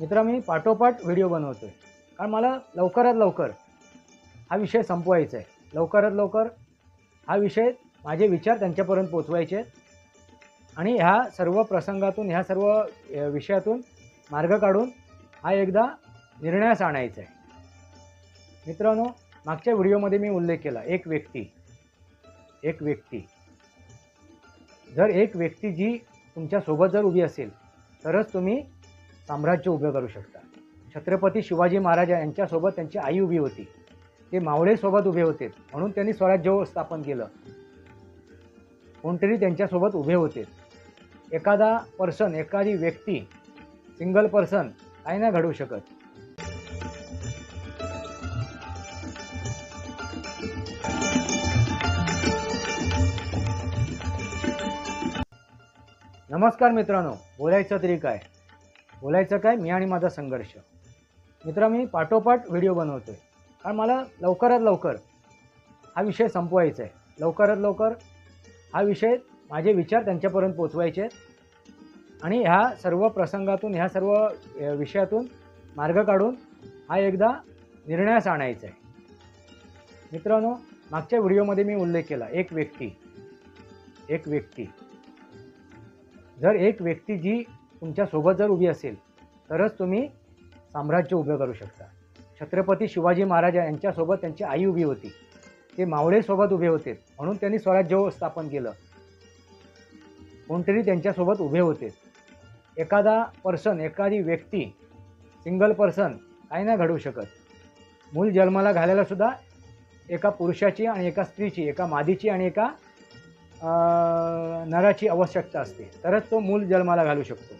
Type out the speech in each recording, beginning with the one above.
मित्र मी पाठोपाठ व्हिडिओ बनवतो आहे कारण मला लवकरात लवकर हा विषय संपवायचा आहे. लवकरात लवकर हा विषय माझे विचार त्यांच्यापर्यंत पोचवायचे आहेत. आणि ह्या सर्व प्रसंगातून ह्या सर्व विषयातून मार्ग काढून हा एकदा निर्णयास आणायचा आहे. मित्रांनो मागच्या व्हिडिओमध्ये मी उल्लेख केला एक व्यक्ती एक व्यक्ती. जर एक व्यक्ती जी तुमच्यासोबत जर उभी असेल तरच तुम्ही साम्राज्य उभं करू शकता छत्रपती शिवाजी महाराज यांच्यासोबत त्यांची आई उभी होती. ते मावळेसोबत उभे होते. म्हणून त्यांनी स्वराज्य स्थापन केलं. कोणतरी त्यांच्यासोबत उभे होते. एखादा पर्सन एखादी व्यक्ती सिंगल पर्सन काही नाही घडवू शकत. नमस्कार मित्रांनो. बोलायचं तरी काय? बोलायचं काय? मी आणि माझा संघर्ष. मित्र मी पाठोपाठ व्हिडिओ बनवतो आहे कारण मला लवकरात लवकर हा विषय संपवायचा आहे. लवकरात लवकर हा विषय माझे विचार त्यांच्यापर्यंत पोचवायचे आहेत. आणि ह्या सर्व प्रसंगातून ह्या सर्व विषयातून मार्ग काढून हा एकदा निर्णयास आणायचा आहे. मित्रांनो मागच्या व्हिडिओमध्ये मी उल्लेख केला एक व्यक्ती एक व्यक्ती. जर एक व्यक्ती जी तुमच्यासोबत जर उभी असेल तरच तुम्ही साम्राज्य उभं करू शकता. छत्रपती शिवाजी महाराज यांच्यासोबत त्यांची आई उभी होती. ते मावळेसोबत उभे होते म्हणून त्यांनी स्वराज्य स्थापन केलं. कोणतरी त्यांच्यासोबत उभे होते. एखादा पर्सन एखादी व्यक्ती सिंगल पर्सन काही नाही घडवू शकत. मूल जन्माला घालायला सुद्धा एका पुरुषाची आणि एका स्त्रीची एका मादीची आणि एका नराची आवश्यकता असते. तरच तो मूल जन्माला घालू शकतो.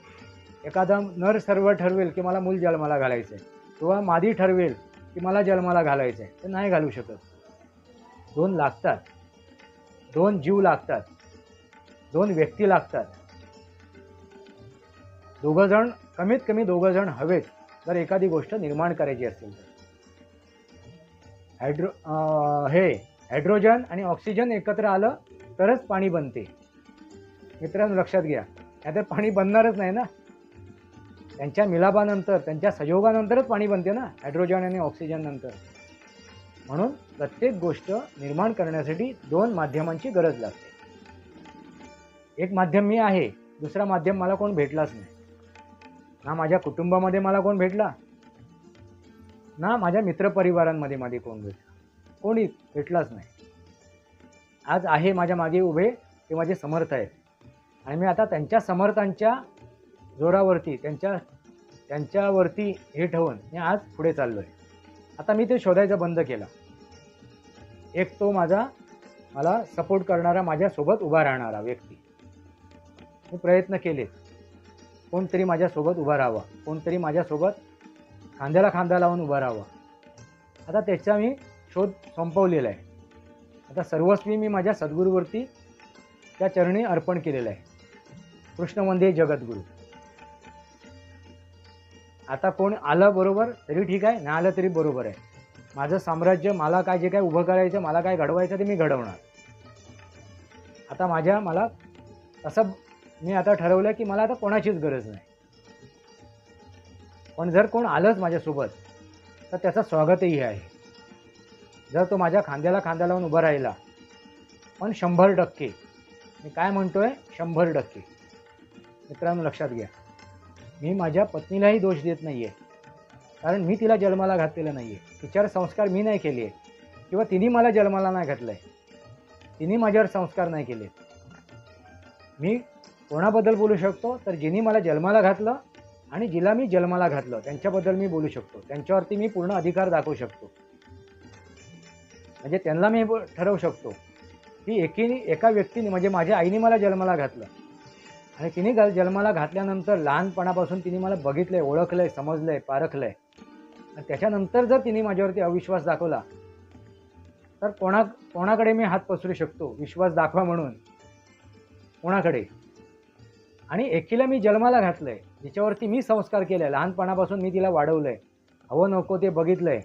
एखादा नर सर्व ठरवेल की मला मूल जन्माला घालायचं आहे किंवा मादी ठरवेल की मला जन्माला घालायचं आहे ते नाही घालू शकत. दोन लागतात. दोन जीव लागतात. दोन व्यक्ती लागतात. दोघंजण कमीत कमी दोघंजण हवेत जर एखादी गोष्ट निर्माण करायची असेल तर. हायड्रो हे हायड्रोजन आणि ऑक्सिजन एकत्र आलं तरच पाणी बनते. मित्रांनो लक्षात घ्या. नाहीतर पाणी बनणारच नाही ना? त्यांच्या मिलापानंतर त्यांच्या संयोगानंतरच पाणी बनते ना? हायड्रोजन आणि ऑक्सिजन नंतर. म्हणून प्रत्येक गोष्ट निर्माण करण्यासाठी दोन माध्यमांची गरज लागते. एक माध्यम मी आहे दुसरा माध्यम मला कोण भेटलाच नाही. ना माझ्या कुटुंबामध्ये मला कोण भेटला? ना माझ्या मित्रपरिवारांमध्ये मध्ये कोण भेटला? कोणी भेटलाच नाही. आज आहे माझ्या मागे उभे ते माझे समर्थ आहेत. आणि मी आता त्यांच्या समर्थांच्या जोरावरती त्यांच्या त्यांच्यावरती हे ठेवून मी आज पुढे चाललो आहे आता मी ते शोधायचं बंद केला. एक तो माझा मला सपोर्ट करणारा माझ्यासोबत उभा राहणारा व्यक्ती. मी प्रयत्न केले. कोणतरी माझ्यासोबत उभा राहावा. कोणतरी माझ्यासोबत खांद्याला खांदा लावून उभा राहावा. आता त्याचा मी शोध संपवलेला आहे. आता सर्वस्वी मी माझ्या सद्गुरूवरती त्या चरणी अर्पण केलेलं आहे. कृष्ण म्हणजे जगद्गुरू. आता कोण आलं बरोबर तरी ठीक आहे नाही आलं तरी बरोबर आहे. माझं साम्राज्य मला काय जे काय उभं करायचं मला काय घडवायचं ते मी घडवणार. आता माझ्या मला असं मी आता ठरवलं की मला आता कोणाचीच गरज नाही. पण जर कोण आलंच माझ्यासोबत तर त्याचं स्वागतही आहे. जर तो माझ्या खांद्याला खांदा लावून उभा राहिला पण शंभर टक्के मी काय म्हणतो आहे शंभर टक्के. मित्रांनो लक्षात घ्या. मी माझ्या पत्नीलाही दोष देत नाही आहे कारण मी तिला जन्माला घातलेलं नाही आहे तिच्यावर संस्कार मी नाही केले. किंवा तिने मला जन्माला नाही घातलं आहे तिने माझ्यावर संस्कार नाही केले. मी कोणाबद्दल बोलू शकतो? तर जिने मला जन्माला घातलं आणि जिला मी जन्माला घातलं त्यांच्याबद्दल मी बोलू शकतो. त्यांच्यावरती मी पूर्ण अधिकार दाखवू शकतो. म्हणजे त्यांना मी ठरवू शकतो. की एकीने एका व्यक्तीने म्हणजे माझ्या आईने मला जन्माला घातलं. आणि तिने ग जन्माला घातल्यानंतर लहानपणापासून तिने मला बघितलं आहे ओळखलं आहे समजलं आहे पारखलं आहे आणि त्याच्यानंतर जर तिने माझ्यावरती अविश्वास दाखवला तर कोणा कोणाकडे मी हात पसरू शकतो? विश्वास दाखवा म्हणून. कोणाकडे? आणि एकीला मी जन्माला घातलं आहे जिच्यावरती मी संस्कार केले आहे लहानपणापासून मी तिला वाढवलं आहे हवं नको ते बघितलं आहे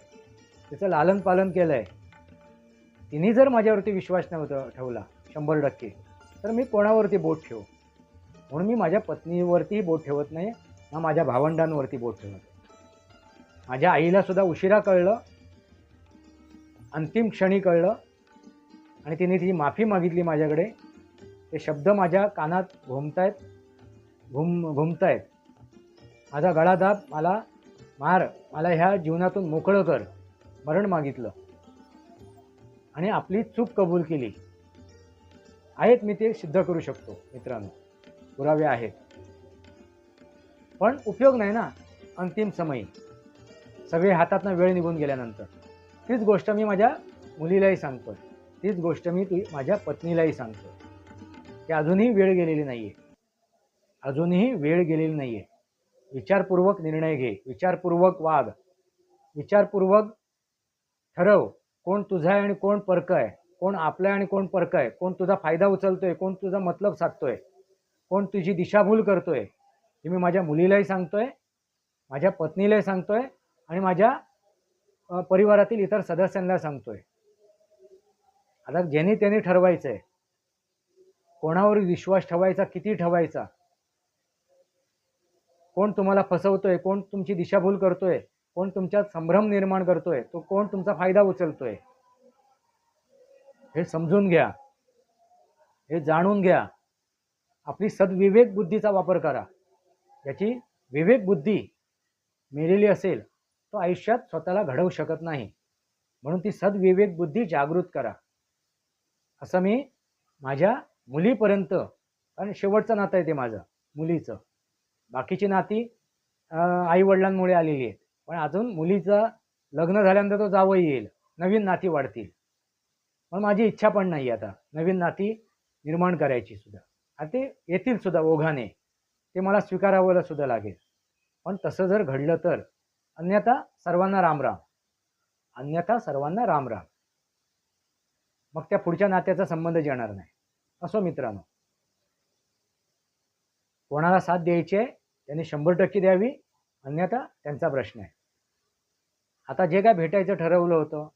तिचं लालन पालन केलं आहे तिने जर माझ्यावरती विश्वास नव्हता ठेवला शंभर टक्के तर मी कोणावरती बोट ठेवू? म्हणून मी माझ्या पत्नीवरतीही बोट ठेवत नाही ना माझ्या भावंडांवरती बोट ठेवत माझ्या आईला सुद्धा उशिरा कळलं अंतिम क्षणी कळलं आणि तिने तिची माफी मागितली माझ्याकडे. ते शब्द माझ्या कानात घुमतायत घुम घुमतायत. माझा गळा दाब मला मार मला ह्या जीवनातून मोकळं कर मरण मागितलं. आणि आपली चूक कबूल केली. आहेत मी ते सिद्ध करू शकतो मित्रांनो. पुरावे आहेत. पण उपयोग नाही ना अंतिम समयी. सगळे हातातनं वेळ निघून गेल्यानंतर. तीच गोष्ट मी माझ्या मुलीलाही सांगतो. तीच गोष्ट मी ती माझ्या पत्नीलाही सांगतो. की अजूनही वेळ गेलेली नाही आहे अजूनही वेळ गेलेली नाही आहे विचारपूर्वक निर्णय घे. विचारपूर्वक वाग. विचारपूर्वक ठरव. कोण तुझा आहे आणि कोण परकं आहे? कोण आपलं आहे आणि कोण परकं आहे? कोण तुझा फायदा उचलतोय? कोण तुझा मतलब साधतोय? कोण तुझी दिशाभूल करतोय? हे मी माझ्या मुलीलाही सांगतोय माझ्या पत्नीलाही सांगतोय आणि माझ्या परिवारातील इतर सदस्यांना सांगतोय. आता ज्यांनी त्यांनी ठरवायचं आहे कोणावर विश्वास ठेवायचा किती ठेवायचा? कोण तुम्हाला फसवतोय? कोण तुमची दिशाभूल करतोय? कोण तुमच्यात संभ्रम निर्माण करतोय तो कोण तुमचा फायदा उचलतोय? हे समजून घ्या. हे जाणून घ्या. आपली सद्विवेक बुद्धीचा वापर करा. याची विवेक बुद्धी मिळेली असेल तो आयुष्यात स्वतःला घडवू शकत नाही. म्हणून ती सद्विवेक बुद्धी जागृत करा. असं मी माझ्या मुलीपर्यंत कारण शेवटचं नातं आहे ते माझं मुलीचं. बाकीची नाती आईवडिलांमुळे आलेली आहेत. पण अजून मुलीचं लग्न झाल्यानंतर तो जावं येईल. नवीन नाती वाढतील. पण माझी इच्छा पण नाही आता. नवीन नाती निर्माण करायची सुद्धा. आणि ते येतील सुद्धा ओघाने. ते मला स्वीकारावं सुद्धा लागेल. पण तसं जर घडलं तर अन्यथा सर्वांना रामराम अन्यथा सर्वांना रामराम मग त्या पुढच्या नात्याचा संबंध येणार नाही. असो मित्रांनो. कोणाला साथ द्यायची आहे त्यांनी शंभर टक्के द्यावी. अन्यथा त्यांचा प्रश्न आहे. आता जे काय भेटायचं ठरवलं होतं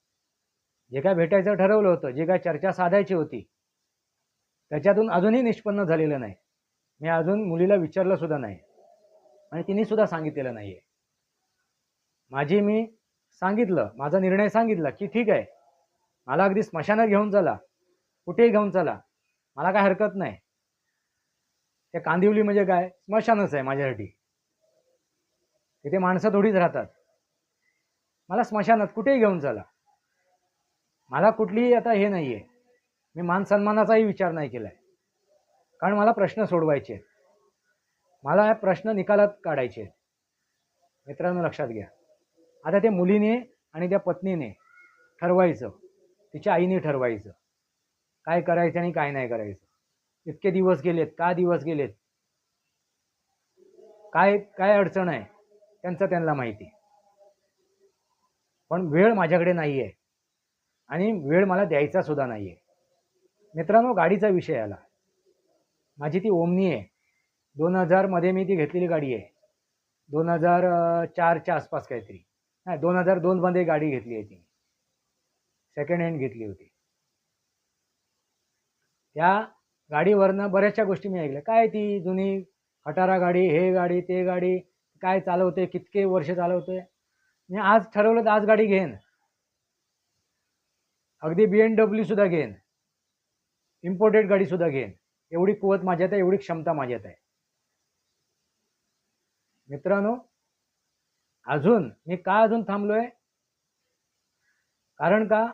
जे काय भेटायचं ठरवलं होतं जे काय चर्चा साधायची होती त्याच्यातून अजूनही निष्पन्न झालेलं नाही. मी अजून मुलीला विचारलं सुद्धा नाही. आणि तिने सुद्धा सांगितलेलं नाही आहे माझी मी सांगितलं माझा निर्णय सांगितला की ठीक आहे. मला अगदी स्मशानात घेऊन चला. कुठेही घेऊन चला. मला काय हरकत नाही. ते कांदिवली म्हणजे काय? स्मशानच आहे माझ्यासाठी. तिथे माणसं थोडीच राहतात. मला स्मशानात कुठेही घेऊन चला. मला कुठलीही आता हे नाही आहे मी मान सन्मानाचाही विचार नाही केला आहे कारण मला प्रश्न सोडवायचे आहेत. मला प्रश्न निकालात काढायचे आहेत. मित्रांनो लक्षात घ्या. आता त्या मुलीने आणि त्या पत्नीने ठरवायचं. तिच्या आईने ठरवायचं. काय करायचं आणि काय नाही करायचं. इतके दिवस गेलेत का दिवस गेलेत? काय काय अडचण आहे? त्यांचं त्यांना माहिती. पण वेळ माझ्याकडे नाही आहे आणि वेळ मला द्यायचा सुद्धा नाही आहे मित्रांनो गाडीचा विषय आला. माझी ती ओमनी आहे. दोन हजारमध्ये मी ती घेतलेली गाडी आहे. दोन हजार चारच्या आसपास काहीतरी. नाही दोन हजार दोनमध्ये गाडी घेतली आहे ती. सेकंड हँड घेतली होती. त्या गाडीवरनं बऱ्याचशा गोष्टी मी ऐकल्या. काय ती जुनी खटारा गाडी हे गाडी ते गाडी काय चालवते कितके वर्ष चालवते मी आज ठरवलं तर आज गाडी घेईन अगदी बी एम डब्ल्यू सुद्धा घेईन इम्पोर्टेड गाडी सुद्धा घेईन एवढी कुवत माझ्यात आहे एवढी क्षमता माझ्यात आहे. मित्रांनो अजून मी का अजून थांबलोय? कारण का?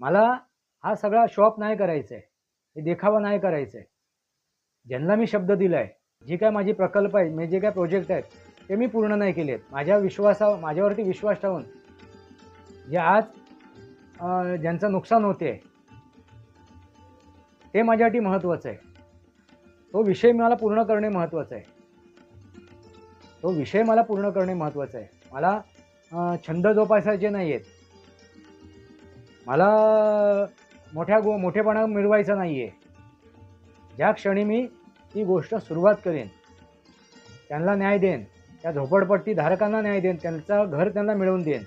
मला हा सगळा शॉप नाही करायचा आहे हे देखावा नाही करायचा आहे ज्यांना मी शब्द दिला आहे जी काय माझी प्रकल्प आहे मी जे काय प्रोजेक्ट आहेत ते मी पूर्ण नाही केले आहेत. माझ्या विश्वासा माझ्यावरती विश्वास ठेवून जे आज ज्यांचं नुकसान होते ते माझ्यासाठी महत्त्वाचं आहे. तो विषय मला पूर्ण करणे महत्त्वाचं आहे. तो विषय मला पूर्ण करणे महत्त्वाचं आहे. मला छंद जोपासायचे नाही आहेत. मला मोठ्या गो मोठेपणा मिळवायचा नाही आहे. ज्या क्षणी मी ती गोष्ट सुरुवात करेन त्यांना न्याय देईन त्या झोपडपट्टी धारकांना न्याय देईन त्यांचं घर त्यांना मिळवून देईन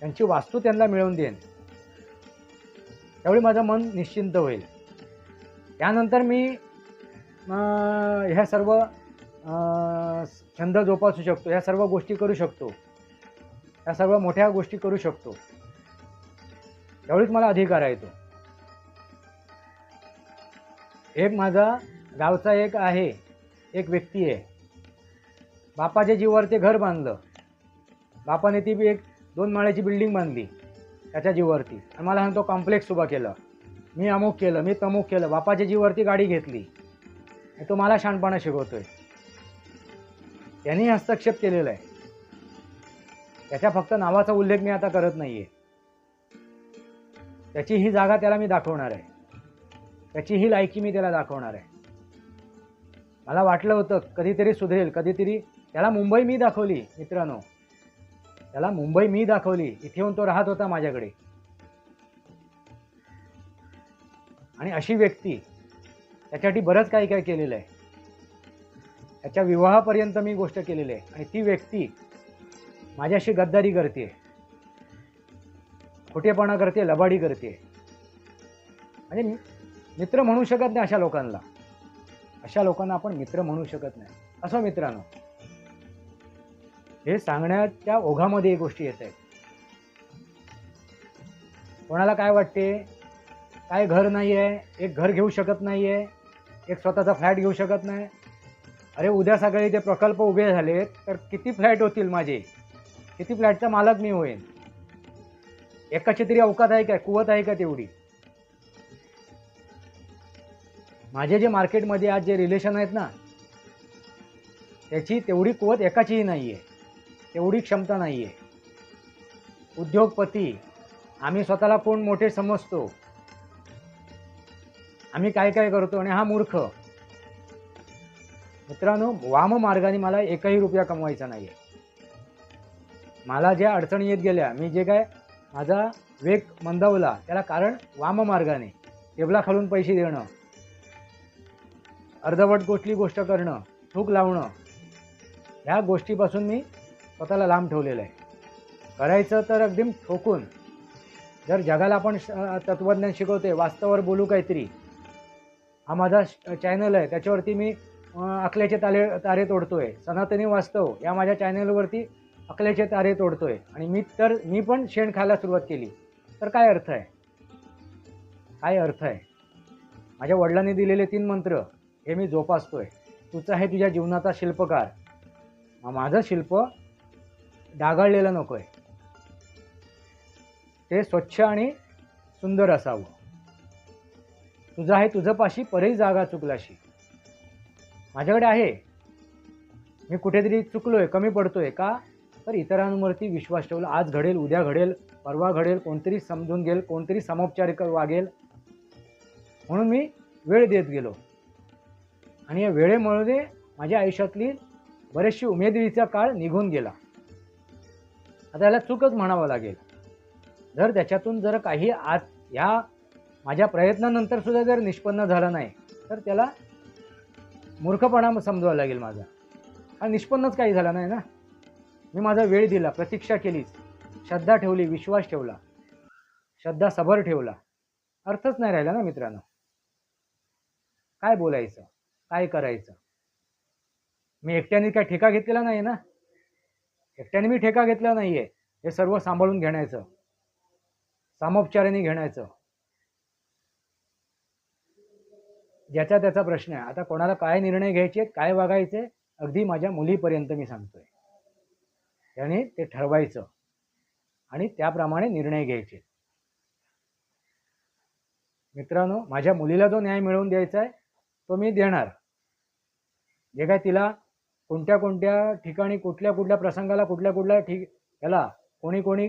त्यांची वास्तू त्यांना मिळवून देईन त्यावेळी माझं मन निश्चिंत होईल. त्यानंतर मी ह्या सर्व छंद जोपासू शकतो ह्या सर्व गोष्टी करू शकतो. ह्या सर्व मोठ्या गोष्टी करू शकतो. त्यावेळीच मला अधिकार आहे तो. एक माझा गावचा एक आहे एक व्यक्ती आहे. बापाच्या जीवावर ते घर बांधलं. बापाने ती बी एक दोन माळ्याची बिल्डिंग बांधली त्याच्या जीवावरती. आणि मला सांगतो कॉम्प्लेक्स उभा केलं. मी अमुक केलं मी तमुक केलं. बापाच्या जीवावरती गाडी घेतली. आणि तो मला शहाणपणा शिकवतोय. त्यांनी हस्तक्षेप केलेला आहे. त्याच्या फक्त नावाचा उल्लेख मी आता करत नाही आहे त्याची ही जागा त्याला मी दाखवणार आहे. त्याची ही लायकी मी त्याला दाखवणार आहे. मला वाटलं होतं कधीतरी सुधरेल कधीतरी त्याला मुंबई मी दाखवली मित्रांनो. त्याला मुंबई मी दाखवली. इथे येऊन तो राहत होता माझ्याकडे. आणि अशी व्यक्ती त्याच्यासाठी बरंच काही काय केलेलं आहे. त्याच्या विवाहापर्यंत मी गोष्ट केलेली आहे. आणि ती व्यक्ती माझ्याशी गद्दारी करते. खोटेपणा करते लबाडी करते. म्हणजे मित्र म्हणू शकत नाही अशा लोकांना. अशा लोकांना आपण मित्र म्हणू शकत नाही. असं मित्रांनो. हे सांगण्याच्या ओघामध्ये ही गोष्टी येत आहेत. कोणाला काय वाटते? काय घर नाही आहे एक घर घेऊ शकत नाही आहे एक स्वतःचा फ्लॅट घेऊ शकत नाही. अरे उद्या सकाळी ते प्रकल्प उभे झाले तर किती फ्लॅट होतील माझे? किती फ्लॅटचा मालक मी होईन? एकाची तरी अवकात आहे काय? कुवत आहे का तेवढी? माझे जे मार्केटमध्ये आज जे रिलेशन आहेत ना त्याची तेवढी कुवत एकाचीही नाही आहे तेवढी क्षमता नाही आहे उद्योगपती आम्ही स्वतःला कोण मोठे समजतो? आम्ही काय काय करतो आणि हा मूर्ख. मित्रांनो वाम मार्गाने मला एकही रुपया कमवायचा नाही आहे मला ज्या अडचणी येत गेल्या मी जे काय माझा वेग मंदावला त्याला कारण वाम मार्गाने टेबला खालून पैसे देणं अर्धवट गोष्टी गोष्ट करणं थूक लावणं ह्या गोष्टीपासून मी स्वतःला लांब ठेवलेलं आहे. करायचं तर अगदी ठोकून. जर जगाला आपण श- तत्त्वज्ञान शिकवते वास्तवावर बोलू काहीतरी. हा माझा चॅनल आहे त्याच्यावरती मी अकल्याचे तारे तारे तोडतोय. सनातनी वास्तव या माझ्या चॅनलवरती अकल्याचे तारे तोडतोय. आणि मी तर मी पण शेण खायला सुरुवात केली. तर काय अर्थ आहे? काय अर्थ आहे? माझ्या वडिलांनी दिलेले तीन मंत्र हे मी जोपासतोय. तुझा आहे तुझ्या जीवनाचा शिल्पकार. माझं शिल्प डागाळलेलं नको आहे ते स्वच्छ आणि सुंदर असावं. तुझं आहे तुझं पाशी परही जागा चुकलाशी माझ्याकडे आहे. मी कुठेतरी चुकलोय कमी पडतोय का? तर इतरांवरती विश्वास ठेवला. आज घडेल उद्या घडेल परवा घडेल कोणतरी समजून घेईल कोणतरी समोपचारिक वागेल. म्हणून मी वेळ देत गेलो. आणि या वेळेमुळे माझ्या आयुष्यातली बरेचशी उमेदीचा काळ निघून गेला. आता याला चूकच म्हणावं लागेल. जर त्याच्यातून जर काही आज ह्या माझ्या प्रयत्नानंतर सुद्धा जर निष्पन्न झालं नाही तर त्याला मूर्खपणा समजावा लागेल माझा. हा निष्पन्नच काही झाला नाही ना? मी माझा वेळ दिला प्रतीक्षा केलीच. श्रद्धा ठेवली विश्वास ठेवला. श्रद्धा सबर ठेवला. अर्थच नाही राहिला ना मित्रांनो? काय बोलायचं? काय करायचं? मी एकट्याने काय ठेका घेतलेला नाही ना? एकट्याने मी ठेका घेतला नाही आहे हे सर्व सांभाळून घेण्याचं. सामोपचाराने घेण्याचं. ज्याचा त्याचा प्रश्न आहे. आता कोणाला काय निर्णय घ्यायचे काय वागायचे अगदी माझ्या मुलीपर्यंत मी सांगतोय. त्याने ते ठरवायचं. आणि त्याप्रमाणे निर्णय घ्यायचे. मित्रांनो माझ्या मुलीला जो न्याय मिळवून द्यायचा आहे तो मी देणार. जे काय तिला कोणत्या कोणत्या ठिकाणी कुठल्या कुठल्या प्रसंगाला कुठल्या कुठल्या ठिक याला कोणी कोणी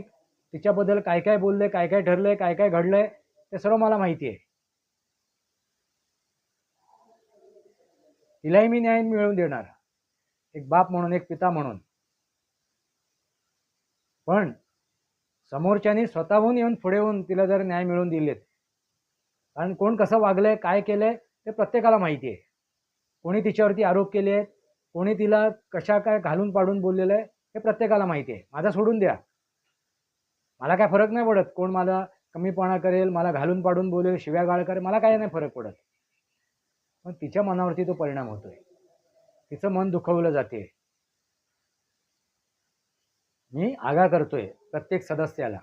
तिच्याबद्दल काय काय बोललंय काय काय ठरलंय काय काय घडलंय ते सर्व मला माहिती आहे. तिलाही मी न्याय मिळवून देणार. एक बाप म्हणून एक पिता म्हणून. पण समोरच्यानी स्वतःहून येऊन पुढे येऊन तिला जर न्याय मिळवून दिलेत कारण कोण कसं वागलंय काय केलंय ते प्रत्येकाला माहिती आहे. कोणी तिच्यावरती आरोप केले आहेत कोणी तिला कशा काय घालून पाडून बोललेलं आहे हे प्रत्येकाला माहिती आहे. माझा सोडून द्या. मला काय फरक नाही पडत कोण मला कमीपणा करेल मला घालून पाडून बोलेल शिव्या गाळ करेल मला काय नाही फरक पडत. पण तिच्या मनावरती तो परिणाम होतोय. तिचं मन दुखवलं जाते. मी आगा करतोय प्रत्येक सदस्याला.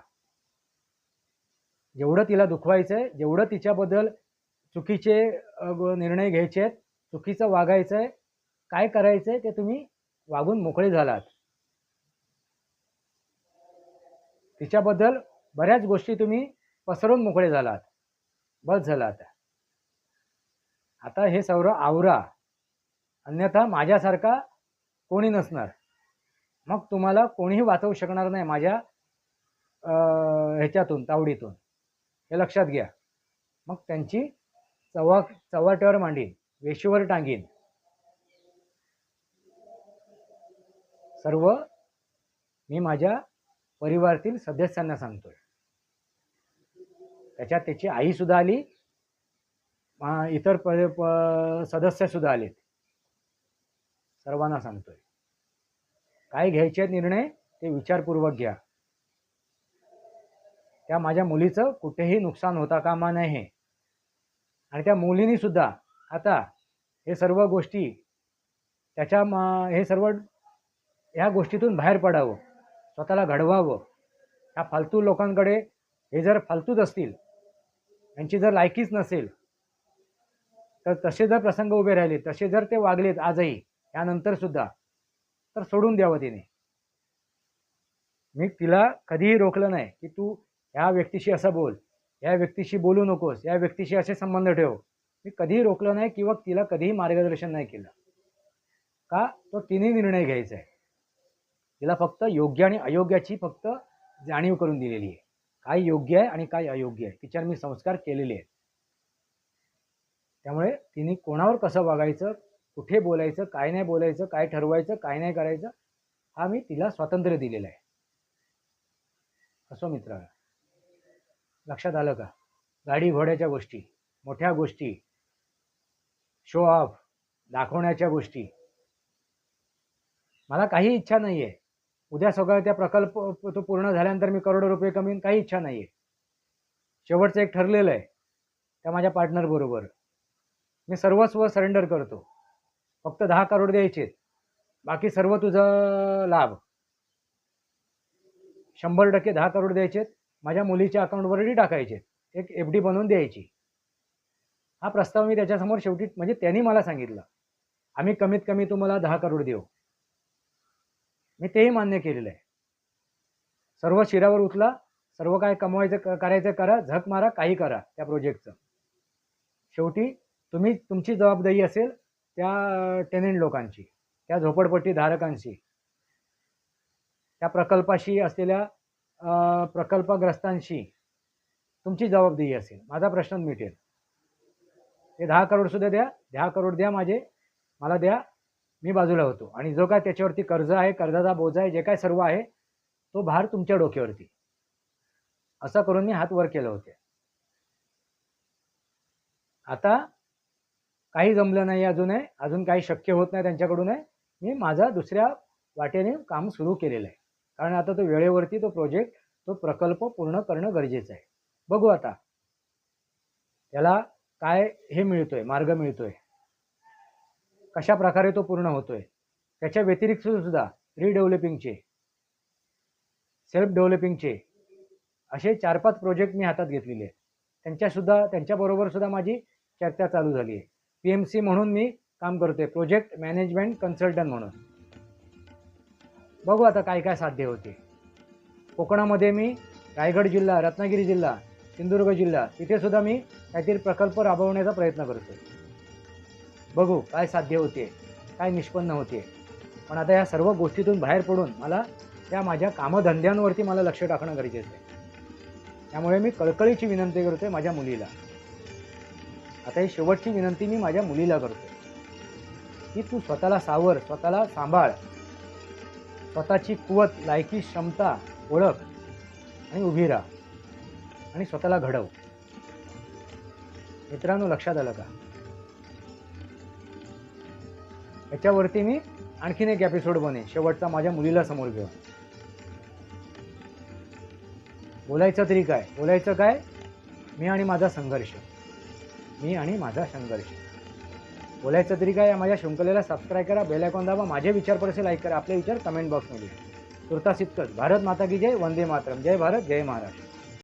जेवढं तिला दुखवायचंय जेवढं तिच्याबद्दल चुकीचे निर्णय घ्यायचे आहेत चुकीचं आहे काय करायचंय ते तुम्ही वागून मोकळे झालात. तिच्याबद्दल बऱ्याच गोष्टी तुम्ही पसरून मोकळे झालात. बस झालात आता. हे सर्व आवरा. अन्यथा माझ्यासारखा कोणी नसणार. मग तुम्हाला कोणीही वाचवू शकणार नाही माझ्या ह्याच्यातून तावडीतून. हे लक्षात घ्या. मग त्यांची चवा चव्हाट्यावर मांडीन. वेशीवर टांगीन. सर्व मी माझ्या परिवारातील सदस्यांना सांगतोय. त्याच्यात त्याची आई सुद्धा आली. इतर प सदस्य सुद्धा आलेत. सर्वांना सांगतोय. काय घ्यायचे निर्णय ते विचारपूर्वक घ्या. त्या माझ्या मुलीचं कुठेही नुकसान होता कामा नये. आणि त्या मुलीनी सुद्धा आता हे सर्व गोष्टी त्याच्या हे सर्व ह्या गोष्टीतून बाहेर पडावं स्वतःला घडवावं. ह्या फालतू लोकांकडे हे जर फालतूच असतील यांची जर लायकीच नसेल तर तसे जर प्रसंग उभे राहिले तसे जर ते वागलेत आजही यानंतर सुद्धा तर सोडून द्यावं तिने. मी तिला कधीही रोखलं नाही की तू ह्या व्यक्तीशी असं बोल या व्यक्तीशी बोलू नकोस या व्यक्तीशी असे संबंध ठेव. मी कधीही रोखलं नाही किंवा तिला कधीही मार्गदर्शन नाही केलं. का? तो तिने निर्णय घ्यायचा आहे. तिला फक्त योग्य आणि अयोग्याची फक्त जाणीव करून दिलेली आहे. काय योग्य आहे आणि काय अयोग्य आहे तिच्यावर मी संस्कार केलेले आहेत. त्यामुळे तिने कोणावर कसं वागायचं कुठे बोलायचं काय नाही बोलायचं काय ठरवायचं काय नाही करायचं हा मी तिला स्वातंत्र्य दिलेलं आहे. असो मित्र लक्षात आलं का? गाडी घोड्याच्या गोष्टी मोठ्या गोष्टी शो ऑफ दाखवण्याच्या गोष्टी. मला काही इच्छा नाही आहे उद्या सगळं त्या प्रकल्प तो पूर्ण झाल्यानंतर मी करोडो रुपये कमी काही इच्छा नाही आहे शेवटचं एक ठरलेलं आहे त्या माझ्या पार्टनरबरोबर मी सर्वस्व सरेंडर करतो. फक्त दहा करोड द्यायचे बाकी सर्व तुझं लाभ. शंभर टक्के दहा करोड द्यायचे माझ्या मुलीच्या अकाउंटवरही टाकायचे एक एफ डी बनवून द्यायची. हा प्रस्ताव मी त्याच्यासमोर शेवटी म्हणजे त्यांनी मला सांगितलं. आम्ही कमीत कमी तुम्हाला दहा करोड देऊ. मी तेही मान्य केलेलं आहे. सर्व शिरावर उचला सर्व काय कमवायचं करायचं करा झक मारा काही करा त्या प्रोजेक्टचं शेवटी तुम्ही तुमची जबाबदारी असेल त्या टेनेंट लोकांची त्या झोपडपट्टी धारकांशी त्या प्रकल्पाशी असलेल्या प्रकल्पग्रस्तांशी तुमची जबाबदारी असेल. माझा प्रश्न मिटेल. ते दहा करोड सुद्धा द्या दहा करोड द्या माझे मला द्या मी बाजूला होतो. आणि जो काय त्याच्यावरती कर्ज आहे कर्जाचा बोजा आहे जे काय सर्व आहे तो भार तुमच्या डोक्यावरती. असं करून मी हात वर केले होते. आता काही जमलं नाही अजूनही अजून काही शक्य होत नाही त्यांच्याकडून आहे मी माझा दुसऱ्या वाटेने काम सुरू केलेलं आहे. कारण आता तो वेळेवरती तो प्रोजेक्ट तो प्रकल्प पूर्ण करणं गरजेचं आहे. बघू आता. त्याला काय हे मिळतोय मार्ग मिळतोय. कशा प्रकारे तो पूर्ण होतोय? त्याच्या व्यतिरिक्त सुद्धा रिडेव्हलपिंगचे सेल्फ डेव्हलपिंगचे असे चार पाच प्रोजेक्ट मी हातात घेतलेले आहेत. त्यांच्यासुद्धा त्यांच्याबरोबर सुद्धा माझी चर्चा चालू झाली आहे. पी एम सी म्हणून मी काम करतोय प्रोजेक्ट मॅनेजमेंट कन्सल्टंट म्हणून. बघू आता काय काय साध्य होते. कोकणामध्ये मी रायगड जिल्हा रत्नागिरी जिल्हा सिंधुदुर्ग जिल्हा तिथे सुद्धा मी काहीतरी प्रकल्प राबवण्याचा प्रयत्न करतोय. बघू काय साध्य होते काय निष्पन्न होते. पण आता या सर्व गोष्टीतून बाहेर पडून मला त्या माझ्या कामधंद्यांवरती मला लक्ष टाकणं गरजेचं आहे. त्यामुळे मी कळकळीची विनंती करतोय माझ्या मुलीला. आता ही शेवटची विनंती मी माझ्या मुलीला करतोय. की तू स्वतःला सावर स्वतःला सांभाळ. स्वतःची कुवत लायकी क्षमता ओळख आणि उभी राहा आणि स्वतःला घडव. मित्रांनो लक्षात आलं का? याच्यावरती मी आणखीन एक एपिसोड बने शेवटचा माझ्या मुलीला समोर घेऊन. बोलायचं तरी काय? बोलायचं काय? मी आणि माझा संघर्ष. मी आणि माझा संघर्ष. बोलायचं तरी काय? या माझ्या शृंखलेला सबस्क्राईब करा बेल आयकॉन दाबा माझे विचार परसे लाईक करा. आपले विचार कमेंट बॉक्समध्ये तुर्तास इतकंच. भारत माता की जय वंदे मातरम. जय भारत जय महाराष्ट्र.